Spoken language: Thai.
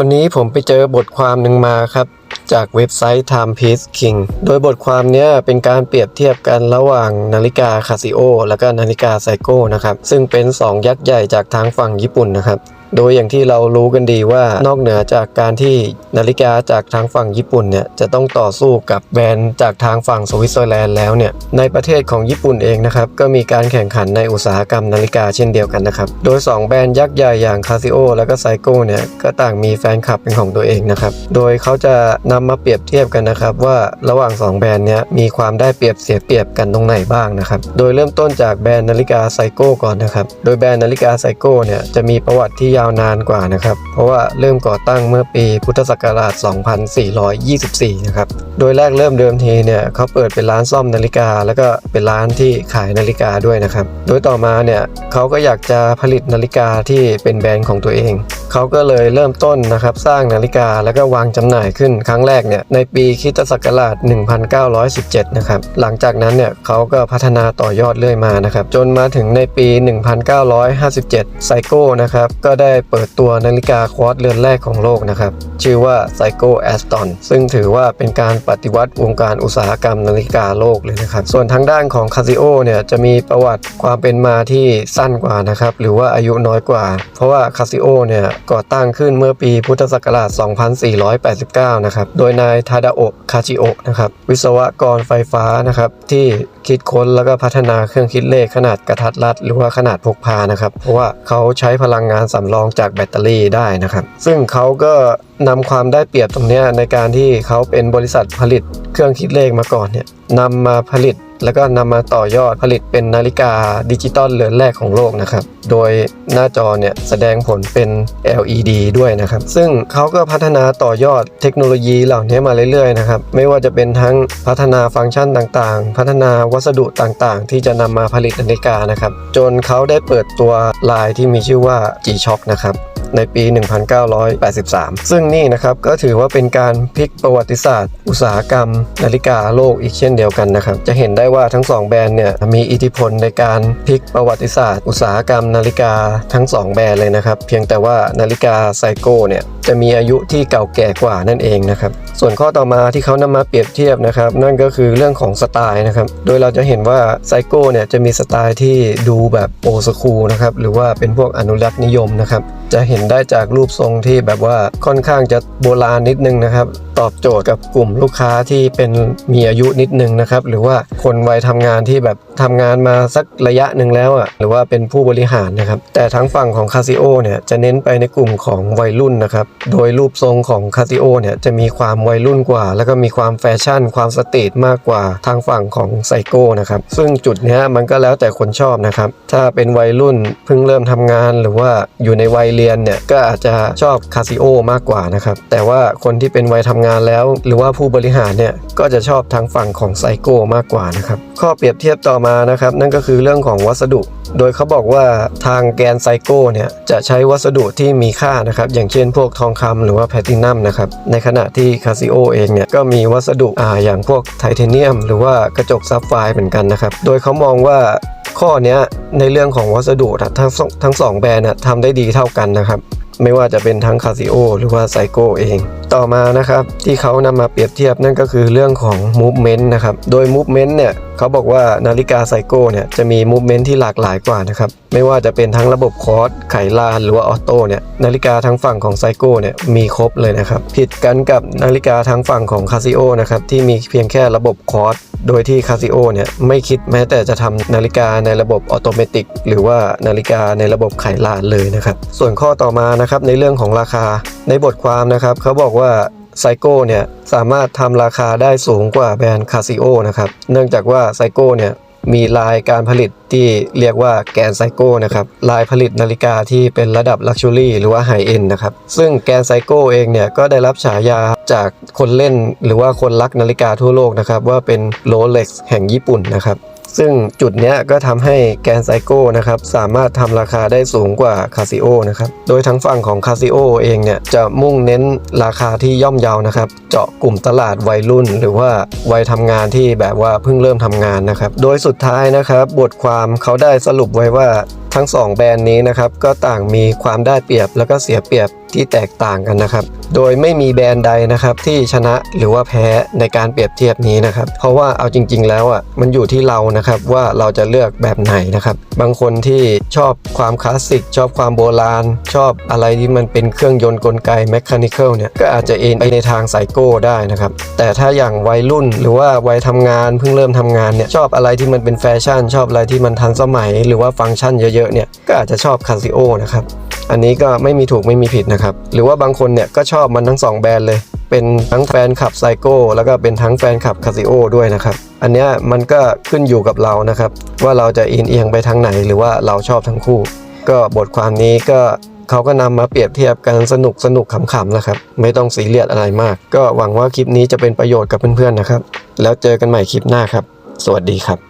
วันนี้ผมไปเจอบทความหนึ่งมาครับ จากเว็บไซต์ Timepiece King โดยบทความเนี้ยเป็นการเปรียบเทียบกันระหว่างนาฬิกาคาซิโอและก็นาฬิกาไซโก้นะครับ ซึ่งเป็น 2 ยักษ์ใหญ่จากทางฝั่งญี่ปุ่นนะครับ โดยอย่างที่เรารู้กันดีว่านอกเหนือจากการที่นาฬิกาจากทางฝั่งญี่ปุ่นเนี่ยจะต้องต่อสู้กับแบรนด์จากทางฝั่งสวิตเซอร์แลนด์แล้วเนี่ยในประเทศของญี่ปุ่นเองนะครับก็มีการแข่งขันในอุตสาหกรรมนาฬิกาเช่นเดียวกันนะครับโดย 2 แบรนด์ยักษ์ใหญ่อย่างคาซิโอและก็ไซโก้เนี่ยก็ต่างมีแฟนคลับเป็นของตัวเองนะครับโดยเขาจะนำมาเปรียบเทียบกันนะครับว่าระหว่าง 2 แบรนด์เนี้ยมีความได้เปรียบเสียเปรียบกันตรงไหนบ้างนะครับโดยเริ่มต้นจากแบรนด์นาฬิกาไซโก้ก่อนนะครับโดยแบรนด์นาฬิกาไซโก้เนี่ยจะมีประวัติที่ยาวนานกว่านะครับ เพราะว่าเริ่มก่อตั้งเมื่อปีพุทธศักราช 2424 นะครับ โดยแรกเริ่มเดิมทีเนี่ยเขาเปิดเป็นร้านซ่อมนาฬิกา แล้วก็เป็นร้านที่ขายนาฬิกาด้วยนะครับ โดยต่อมาเนี่ยเขาก็อยากจะผลิตนาฬิกาที่เป็นแบรนด์ของตัวเอง เขาก็เลยเริ่มต้นนะครับสร้างนาฬิกาแล้วก็วางจำหน่ายขึ้นครั้งแรกเนี่ยในปีคิตศักราช 1917 นะครับหลังจากนั้นเนี่ยเขาก็พัฒนาต่อยอดเรื่อยมานะครับจนมาถึงในปี 1957 ไซโก้นะครับก็ได้เปิดตัวนาฬิกาควอตเรือนแรกของโลกนะครับชื่อว่าไซโก้แอสตันซึ่งถือว่าเป็นการปฏิวัติวงการอุตสาหกรรมนาฬิกาโลกเลยนะครับส่วนทางด้านของคาซิโอเนี่ยจะมีประวัติความเป็นมาที่สั้นกว่านะครับหรือว่าอายุน้อยกว่า เพราะว่าคาซิโอเนี่ยก่อตั้งขึ้นเมื่อปีพุทธศักราช 2489 นะครับ โดยนายทาดาโอะคาชิโอะนะครับ วิศวกรไฟฟ้านะครับ ที่คิดค้นแล้วก็พัฒนาเครื่องคิดเลขขนาดกระทัดรัด หรือว่าขนาดพกพานะครับ เพราะว่าเขาใช้พลังงานสำรองจากแบตเตอรี่ได้นะครับ ซึ่งเขาก็นำความได้เปรียบตรงนี้ในการที่เขาเป็นบริษัทผลิตเครื่องคิดเลขมาก่อนเนี่ยนำมาผลิต แล้วก็นำมาต่อยอดผลิตเป็นนาฬิกาดิจิตอลเรือนแรกของโลกนะครับ โดยหน้าจอเนี่ยแสดงผลเป็น LED ด้วยนะครับ ซึ่งเขาก็พัฒนาต่อยอดเทคโนโลยีเหล่านี้มาเรื่อยๆนะครับ ไม่ว่าจะเป็นทั้งพัฒนาฟังก์ชันต่างๆ พัฒนาวัสดุต่างๆ ที่จะนำมาผลิตนาฬิกานะครับ จนเขาได้เปิดตัวลายที่มีชื่อว่า G-Shock นะครับในปี 1983 ซึ่งนี่นะครับก็ถือว่าเป็นการพลิกประวัติศาสตร์ อุตสาหกรรม นาฬิกาโลกอีกเช่นเดียวกันนะครับ จะเห็นได้ว่าทั้ง 2 แบรนด์เนี่ยมีอิทธิพลในการพลิกประวัติศาสตร์ อุตสาหกรรมนาฬิกาทั้ง 2 แบรนด์เลยนะครับ เพียงแต่ว่านาฬิกาไซโก้เนี่ยจะมีอายุที่เก่าแก่กว่านั่นเองนะครับ ส่วนข้อต่อมาที่เขานำมาเปรียบเทียบนะครับ นั่นก็คือเรื่องของสไตล์นะครับ โดยเราจะเห็นว่าไซโก้เนี่ยจะมีสไตล์ที่ดูแบบโอสคูนะครับ หรือว่าเป็นพวกอนุรักษ์นิยมนะครับ จะเห็นได้จากรูปทรงที่แบบว่าค่อนข้างจะโบราณนิดนึงนะครับ ตอบโจทย์กับกลุ่มลูกค้าที่เป็นมีอายุนิดนึงนะครับ หรือว่าคนวัยทำงานที่แบบ ทำงานมาสักระยะหนึ่งแล้วอะหรือว่าเป็นผู้บริหารนะครับแต่ทั้งฝั่งของคาซิโอเนี่ยจะเน้นไปในกลุ่มของวัยรุ่นนะครับโดยรูปทรงของคาซิโอเนี่ยจะมีความวัยรุ่นกว่า แล้วก็มีความแฟชั่น ความสตรีทมากกว่าทางฝั่งของไซโก้นะครับซึ่งจุดนี้มันก็แล้วแต่คนชอบนะครับถ้าเป็นวัยรุ่นเพิ่งเริ่มทำงานหรือว่าอยู่ในวัยเรียนเนี่ยก็อาจจะชอบคาซิโอมากกว่านะครับแต่ว่าคนที่เป็นวัยทำงานแล้ว หรือว่าผู้บริหารเนี่ยก็จะชอบทางฝั่งของไซโก้มากกว่านะครับข้อเปรียบเทียบต่อมานะครับ นั่นก็คือเรื่องของวัสดุ โดยเขาบอกว่าทางแกนไซโก้เนี่ยจะใช้วัสดุที่มีค่านะครับ อย่างเช่นพวกทองคำหรือว่าแพลตินัมนะครับ ในขณะที่คาซิโอเองเนี่ยก็มีวัสดุอ่าอย่างพวกไทเทเนียม หรือว่ากระจกซับไฟเหมือนกันนะครับ โดยเขามองว่าข้อเนี้ยในเรื่องของวัสดุทั้งสองทั้งสองแบรนด์ทำได้ดีเท่ากันนะครับ ไม่ว่าจะเป็นทั้งคาซิโอหรือว่าไซโกเอง ต่อมานะครับที่เขานำมาเปรียบเทียบนั่นก็คือเรื่องของ movement นะครับ โดย movement เนี่ยเขาบอกว่านาฬิกาไซโก้เนี่ยจะมี movement ที่หลากหลายกว่านะครับไม่ว่าจะเป็นทั้งระบบคอร์สไขลาน หรือว่าออโต้เนี่ยนาฬิกาทั้งฝั่งของไซโก้เนี่ยมีครบเลยนะครับผิดกันกับนาฬิกาทั้งฝั่งของคาซิโอนะครับที่มีเพียงแค่ระบบคอร์ส โดยที่คาซิโอเนี่ยไม่คิดแม้แต่จะทำนาฬิกาในระบบออโตเมติกหรือว่านาฬิกาในระบบไขลานเลยนะครับ ส่วนข้อต่อมานะครับในเรื่องของราคาในบทความนะครับเขาบอกว่าไซโก้เนี่ยสามารถทำราคาได้สูงกว่าแบรนด์คาซิโอนะครับ เนื่องจากว่าไซโก้เนี่ย มีลายการผลิตที่เรียกว่าแกนไซโก้นะครับลายผลิตนาฬิกาที่เป็นระดับลักชัวรี่หรือว่าไฮเอ็นนะครับซึ่งแกนไซโก้เองเนี่ยก็ได้รับฉายาจากคนเล่นหรือว่าคนรักนาฬิกาทั่วโลกนะครับว่าเป็นโรเล็กซ์แห่งญี่ปุ่นนะครับ ซึ่งจุดเนี้ยก็ทำให้แกนไซโก้นะครับสามารถทำราคาได้สูงกว่าคาซิโอนะครับโดยทั้งฝั่งของคาซิโอเองเนี่ยจะมุ่งเน้นราคาที่ย่อมเยานะครับเจาะกลุ่มตลาดวัยรุ่น หรือว่าวัยทำงานที่แบบว่าเพิ่งเริ่มทำงานนะครับโดยสุดท้ายนะครับบทความเขาได้สรุปไว้ว่าทั้งสองแบรนด์นี้นะครับก็ต่างมีความได้เปรียบแล้วก็เสียเปรียบที่แตกต่างกันนะครับ โดยไม่มีแบรนด์ใดนะครับที่ชนะหรือว่าแพ้ในการเปรียบเทียบนี้นะครับ เพราะว่าเอาจริง ๆ แล้วอะมันอยู่ที่เรานะครับว่าเราจะเลือกแบบไหนนะครับ บางคนที่ชอบความคลาสสิกชอบความโบราณ ชอบอะไรที่มันเป็นเครื่องยนต์กลไกแมคานิคอลเนี่ยก็อาจจะเอ็นไปในทางไซโก้ได้นะครับ แต่ถ้าอย่างวัยรุ่นหรือว่าวัยทำงานเพิ่งเริ่มทำงานเนี่ยชอบอะไรที่มันเป็นแฟชั่น ชอบอะไรที่มันทันสมัย หรือว่าฟังก์ชันเยอะๆเนี่ยก็อาจจะชอบคาซิโอนะครับอันนี้ก็ไม่มีถูกไม่มีผิดนะครับ หรือว่าบางคนเนี่ยก็ชอบมันทั้ง 2 แบรนด์เลย เป็นทั้งแฟนคลับไซโก้แล้วก็เป็นทั้งแฟนคลับคาซิโอด้วยนะครับ อันเนี้ยมันก็ขึ้นอยู่กับเรานะครับ ว่าเราจะเอียงเอียงไปทางไหนหรือว่าเราชอบทั้งคู่ ก็บทความนี้ก็เขาก็นำมาเปรียบเทียบกันสนุกสนุกขำๆนะครับ ไม่ต้องซีเรียสอะไรมาก ก็หวังว่าคลิปนี้จะเป็นประโยชน์กับเพื่อนๆนะครับ แล้วเจอกันใหม่คลิปหน้าครับ สวัสดีครับ